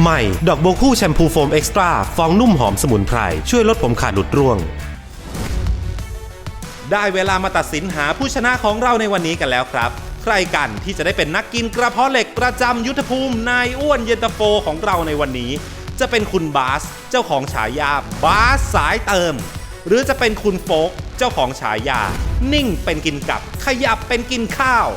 ใหม่ ดอกโบคู่แชมพูโฟมเอ็กซ์ตร้าฟองนุ่มหอมสมุนไพร ช่วยลดผมขาดหลุดร่วง ได้เวลามาตัดสินหาผู้ชนะของเราในวันนี้กันแล้วครับ ใครกันที่จะได้เป็นนักกินกระเพาะเหล็กประจำยุทธภูมินายอ้วนเย็นตาโฟของเราในวันนี้ จะเป็นคุณบาส เจ้าของฉายาบาสสายเติม หรือจะเป็นคุณโฟกเจ้าของฉายา นิ่งเป็นกินกับขยับเป็นกินข้าว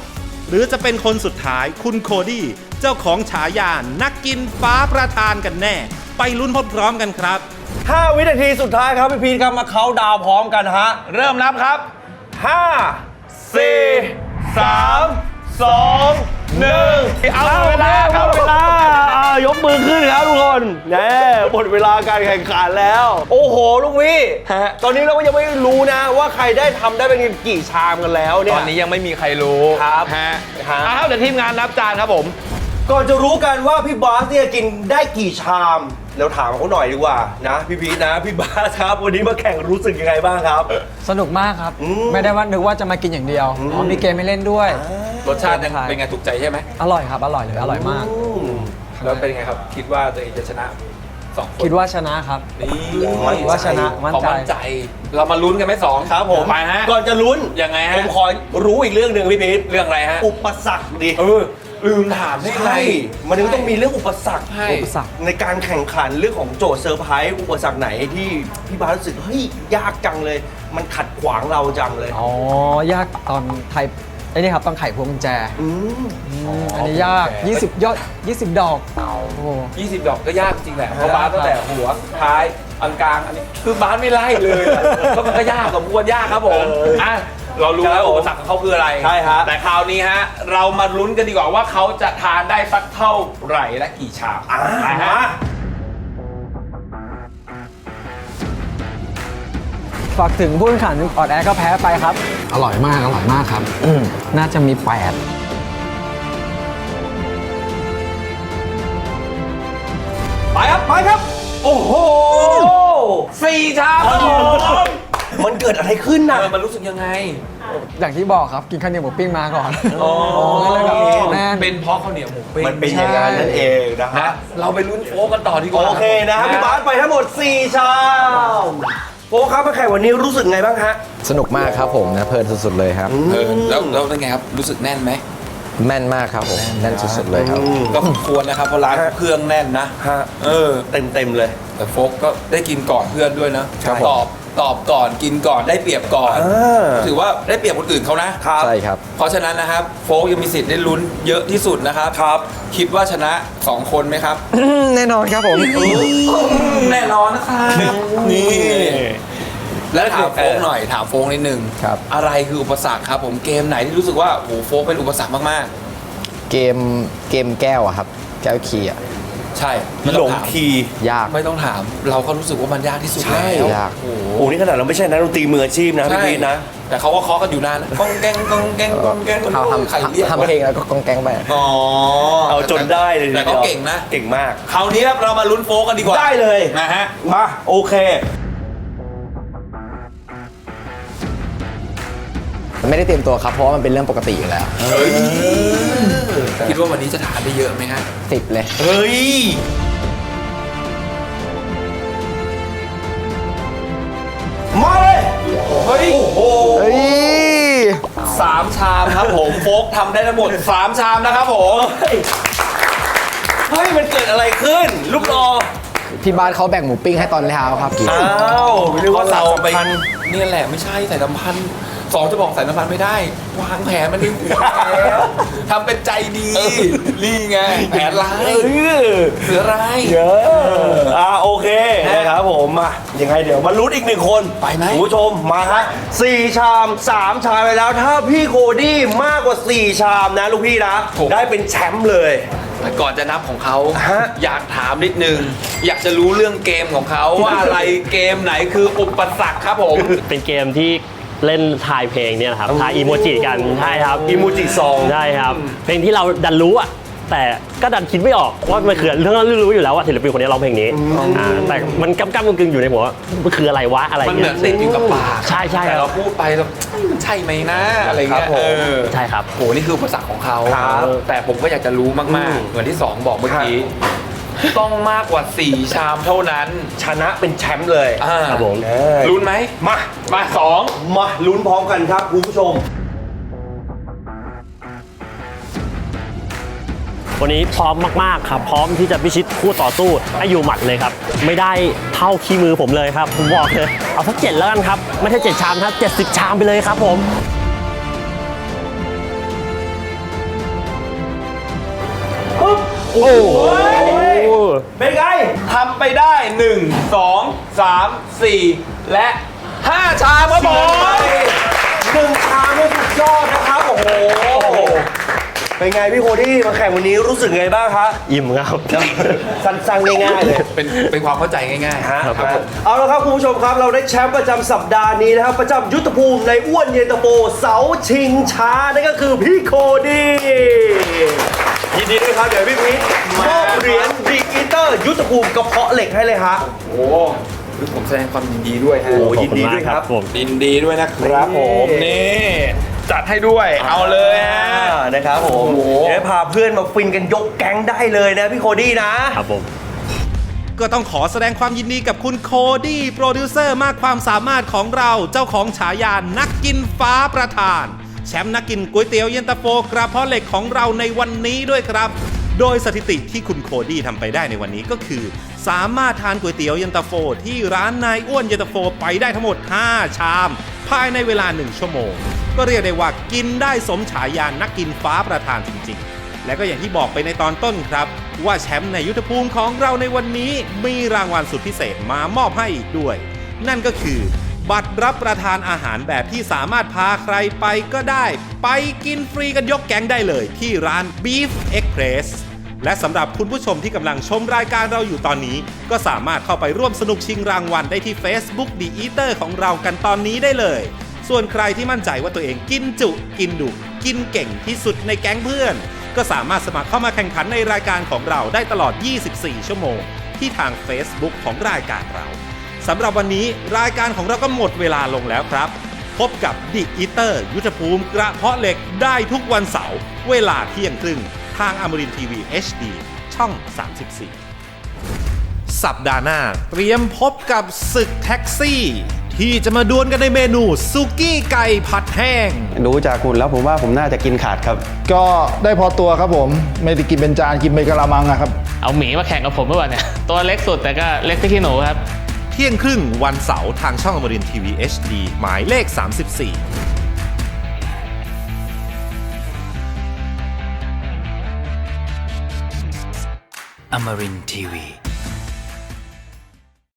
หรือจะเป็นคนสุดท้ายคุณโคดี้ เจ้าของฉายานักกินฟ้าประธานกันแน่ ไปลุ้นพร้อมๆกันครับ 5 วินาทีสุดท้ายครับพี่พีทครับมาเขาน์ดาวน์พร้อมกันฮะ เริ่มนับครับ 5 4 3 2 1 เอาเวลาครับเวลาอ่า ยกมือขึ้นครับทุกคนแน่หมดเวลาการแข่งขันแล้ว โอ้โหลูกพี่ตอนนี้เราก็ยังไม่รู้นะ ว่าใครได้ทำได้เป็นกี่ชามกันแล้วเนี่ย ตอนนี้ยังไม่มีใครรู้ครับฮะฮะ อะครับเดี๋ยวทีมงานนับจานครับผม ก่อนจะรู้กันว่าพี่บาสเนี่ยกินได้กี่ชามเราถามเขาหน่อยดีกว่านะพี่พีทนะพี่บาสครับ วันนี้มาแข่งรู้สึกยังไงบ้างครับ สนุกมากครับ อืม ไม่ได้ว่านึกว่าจะมากินอย่างเดียวอ๋อมีเกมให้เล่นด้วย รสชาติยังใช่เป็นไงถูกใจใช่ไหมอร่อยครับ อร่อยเลย อร่อยมาก อืม แล้วเป็นไงครับ คิดว่าตัวเองจะชนะสองคนคิดว่าชนะครับ นี่คิดว่าชนะมั่นใจ ขอมั่นใจ เรามาลุ้นกันไหมสองครับผมไปฮะ ก่อนจะลุ้นยังไงฮะ ผมขอรู้อีกเรื่องหนึ่งพี่พีทเรื่องอะไรฮะ อุปสรรคดิเออ ลืมถามได้ไงใช่ มันก็ต้องมีเรื่องอุปสรรค ใช่ อุปสรรค ในการแข่งขันเรื่องของโจทย์เซอร์ไพรส์อุปสรรคไหนที่พี่บาสรู้สึกเฮ้ยยากจังเลย มันขัดขวางเราจังเลย อ๋อ ยากตอนไทย ไอ้นี่ครับตอนไขพวงกุญแจอืมมอันนี้ยาก 20 ยอด 20 ดอก โอ้โห 20 ดอกก็ยากจริงแหละเพราะบาสตั้งแต่หัวท้ายอันกลางอันนี้คือบาสไม่ไล่เลยอะก็มันก็ยากสมควรยากครับผมเอออ่อะเรารู้แล้วอุปสรรคของเขาคืออะไรใช่ฮะ แต่คราวนี้ฮะเรามาลุ้นกันดีกว่าว่าเขาจะทานได้สักเท่าไหร่และกี่ชามอ่าไปฮะ ฝากถึงผู้แข่งขันออดแอร์ก็แพ้ไปครับ อร่อยมาก อร่อยมากครับ น่าจะมี 8 ไปครับ ไปครับ โอ้โหสี่ชามครับผมมันเกิดอะไรขึ้นเอน่ะอมันรู้สึกยังไง อย่างที่บอกครับ กินข้าวเหนียวหมูปิ้งมาก่อนอ๋อก็เลยแบบแน่น เป็นเพราะข้าวเหนียวหมูปิ้งมันเป็นอย่างนั้นนั่นเองนะนะฮะเราไปลุ้นโฟกันต่อดีกว่าโอเคนะครับพี่บาสไปทั้งหมด 4 ชามโอ้ครับมาแข่งวันนี้รู้สึกไงบ้างฮะ สนุกมากครับผมนะเพลินสุดๆเลยครับ เออแล้วแล้วเป็นไงครับ รู้สึกแน่นไหม แม่นมากครับผมแน่นสุดๆเลยครับ ก็สมควรนะครับเพราะร้านเครื่องแน่นนะ ฮะ เออ เต็มเต็มๆเลย แต่โฟกก็ได้กินก่อนเพื่อนด้วยนะครับผมตอบตอบก่อนกินก่อนได้เปรียบก่อน อ่า ถือว่าได้เปรียบคนอื่นเขานะ ครับ ใช่ครับ เพราะฉะนั้นนะครับ โฟกยังมีสิทธิ์ได้ลุ้นเยอะที่สุดนะครับ ครับ คิดว่าชนะ 2 คนไหมครับ แน่นอนครับผม แน่นอนนะครับ นี่ แล้วถามโฟกหน่อยถามโฟกนิดนึงครับ อะไรคืออุปสรรคครับ ผมเกมไหนที่รู้สึกว่าโอ้โหโฟกเป็นอุปสรรคมากเกมเกมแก้วอะครับ แก้วคีย์อะๆ ใช่ไม่หลต้องงถามคีย์ยาก ไม่ต้องถาม เราก็รู้สึกว่ามันยากที่สุดใช่แล้วยาก โอ้โห โอ้นี่ขนาดเราไม่ใช่นักดนตรีมืออาชีพนะพี่ใช่พีทนะ แต่เขาก็เคาะกันอยู่นานนะก้องแกงก้องแกงก้องแกงทำทำใครเรียกทำเพลงแล้วก็กองแกงไป อ๋อเอาจนได้เลยแต่เขาเก่งนะ เก่งมาก คราวนี้ครับเรามาลุ้นโฟกันดีกว่าได้เลย นะฮะ มา โอเค ไม่ได้เตรียมตัวครับเพราะว่ามันเป็นเรื่องปกติอยู่แล้วคิดว่าวันนี้จะทานได้เยอะไหมฮะติดเลย เฮ้ย มาเลยเฮ้ยโอ้โหเฮ้ยสามชามครับผม โฟกทำได้ทั้งหมดสามชามนะครับผมเฮ้ยมันเกิดอะไรขึ้น ลูกรอพี่บาสเขาแบ่งหมูปิ้งให้ตอนเช้าครับกินอ้าวไม่รู้ว่าเราไปเนี่ยแหละไม่ใช่ใส่น้ำพันธ์ สองจะบอกใส่น้ำพันธ์ไม่ได้ วางแผนมันดีแล้วทำเป็นใจดีนี่ไงแผนร้ายเออเสือร้าย เยอะอ่าโอเคนะครับผมมายังไงเดี๋ยวมาลุ้นอีกหนึ่งคนไปไหม คุณผู้ชมมาฮะสี่ชามสามชามไปแล้ว ถ้าพี่โคดี้มากกว่า4ชามนะลูกพี่นะได้เป็นแชมป์เลย แต่ก่อนจะนับของเขาฮะ อยากถามนิดนึง อยากจะรู้เรื่องเกมของเขาว่าอะไรเกมไหนคืออุปสรรคครับผม เป็นเกมที่ เล่นทายเพลงเนี่ยนะครับทายอีโมจิกันใช่ครับอีโมจิซองใช่ครับ เพลงที่เราดันรู้อะแต่ก็ดันคิดไม่ออกว่ามันคือเรื่องเรารู้อยู่แล้วว่าศิลปินคนนี้ร้องเพลงนี้อ่าแต่มันกำกำกึ่งๆอยู่ในหัวว่ามันคืออะไรวะอะไรมันเหมืเงี้อยนติดอยู่กับปากใช่ใช่แต่ครัเราบพูดไปแล้วมันใช่ไหมนะอะไรครัเงี้บยผม เออใช่ครับ โหนี่คืออุปสรรคของเขาครับแต่ผมก็อยากจะรู้มาก ๆ เหมือนที่สองบอกเมื่อกี้ ต้องมากกว่า 4 ชามเท่านั้น ชนะเป็นแชมป์เลยอ่า ครับผมเออลุ้นไหม มามาสองมาลุ้นพร้อมกันครับคุณผู้ชม วันนี้พร้อมมากๆครับ พร้อมที่จะพิชิตคู่ต่อสู้ให้อยู่หมัดเลยครับ ไม่ได้เท่าขี้มือผมเลยครับ ผมบอกเลยเอาสักเจ็ดแล้วกันครับ ไม่ใช่เจ็ดชามครับเจ็ดสิบชามไปเลยครับผม โอ้โหโอ้เป็นไง ทำไปได้ 1 2 3 4 และ 5 ชามครับผมหนึ่งชามนี่สุดยอดนะครับ โอ้โห เป็นไงพี่โคดี้มาแข่งวันนี้รู้สึกไงบ้างคะ อิ่มครับ สั้นๆง่ายๆเลย เป็นเป็นความเข้าใจง่ายๆฮะครับผมเอาละครับคุณผู้ชมครับเราได้แชมป์ประจำสัปดาห์นี้นะครับ ประจำยุทธภูมิในอ้วนเย็นตาโฟเสาชิงช้านั่นก็คือพี่โคดี้ ยินดีด้วยครับ เดี๋ยวพี่พีมอบเหรียญดีกีเตอร์ ยุทธภูมิกระเพาะเหล็กให้เลยฮะโอ้คือผมแสดงความยินดีด้วยฮะโอ้ขอบยินคุณดีมาด้วกยคครัรับบผมยินดีด้วยนะครับผมนี่จัดให้ด้วยเอาเลยฮะอ่านะครับผมโอ้โหเดี๋ยวพาเพื่อนมาฟินกันยกแก๊งได้เลยนะพี่โคดี้นะครับผมก็ต้องขอแสดงความยินดีกับคุณโคดี้โปรดิวเซอร์มากความสามารถของเราเจ้าของฉายานักกินฟ้าประธาน แชมป์นักกินก๋วยเตี๋ยวเย็นตาโฟกระเพาะเหล็กของเราในวันนี้ด้วยครับ โดยสถิติที่คุณโคดี้ทำไปได้ในวันนี้ก็คือ สามารถทานก๋วยเตี๋ยวเย็นตาโฟ ที่ร้านนายอ้วนเย็นตาโฟไปได้ทั้งหมด 5 ชาม ภายในเวลา 1 ชั่วโมง ก็เรียกได้ว่ากินได้สมฉายานักกินฟ้าประธานจริงๆและก็อย่างที่บอกไปในตอนต้นครับ ว่าแชมป์ในยุทธภูมิของเราในวันนี้มีรางวัลสุดพิเศษมามอบให้อีกด้วย นั่นก็คือ บัตรรับประทานอาหารแบบที่สามารถพาใครไปก็ได้ ไปกินฟรีกันยกแก๊งได้เลยที่ร้าน Beef Express และสำหรับคุณผู้ชมที่กำลังชมรายการเราอยู่ตอนนี้ ก็สามารถเข้าไปร่วมสนุกชิงรางวัลได้ที่ Facebook The Eater ของเรากันตอนนี้ได้เลย ส่วนใครที่มั่นใจว่าตัวเองกินจุ กินดุ กินเก่งที่สุดในแก๊งเพื่อน ก็สามารถสมัครเข้ามาแข่งขันในรายการของเราได้ตลอด 24 ชั่วโมง ที่ทาง Facebook ของรายการเรา สำหรับวันนี้รายการของเราก็หมดเวลาลงแล้วครับ พบกับดิอีเตอร์ ยุทธภูมิกระเพาะเหล็กได้ทุกวันเสาร์เวลาเที่ยงครึ่ง ทางอมรินทีวี HD ช่อง 34 สัปดาห์หน้า เตรียมพบกับศึกแท็กซี่ ที่จะมาดวลกันในเมนูซุกี้ไก่ผัดแห้ง ดูจากคุณแล้วผมว่าผมน่าจะกินขาดครับ ก็ได้พอตัวครับผม ไม่ได้กินเป็นจานกินเป็นกะละมังอะครับ เอาหมีมาแข่งกับผมหรือเปล่าเนี่ย ตัวเล็กสุดแต่ก็เล็กที่ขี้หนูครับ เที่ยงครึ่งวันเสาร์ทางช่องอมรินทีวี HD หมายเลข 34อมรินทีวี